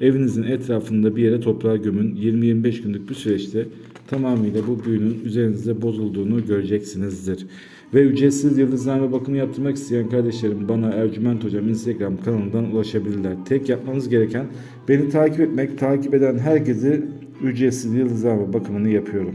evinizin etrafında bir yere toprağa gömün. 20-25 günlük bir süreçte tamamıyla bu büyünün üzerinizde bozulduğunu göreceksinizdir. Ve ücretsiz yıldızlama bakımı yaptırmak isteyen kardeşlerim bana Ercüment Hocam Instagram kanalından ulaşabilirler. Tek yapmanız gereken beni takip etmek, takip eden herkese ücretsiz yıldızlama bakımını yapıyorum.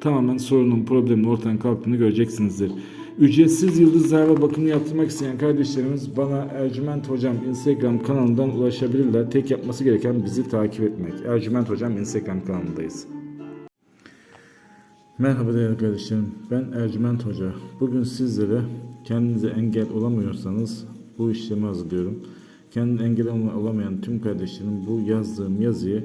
tamamen sorunun, problemin ortadan kalktığını göreceksinizdir. Ücretsiz yıldız zarfa bakımı yaptırmak isteyen kardeşlerimiz bana Ercüment Hocam Instagram kanalından ulaşabilirler. Tek yapması gereken bizi takip etmek. Ercüment Hocam Instagram kanalındayız. Merhaba değerli kardeşlerim. Ben Ercüment Hoca. Bugün sizlere kendinize engel olamıyorsanız bu işlemi hazırlıyorum. Kendine engel olamayan tüm kardeşlerim bu yazdığım yazıyı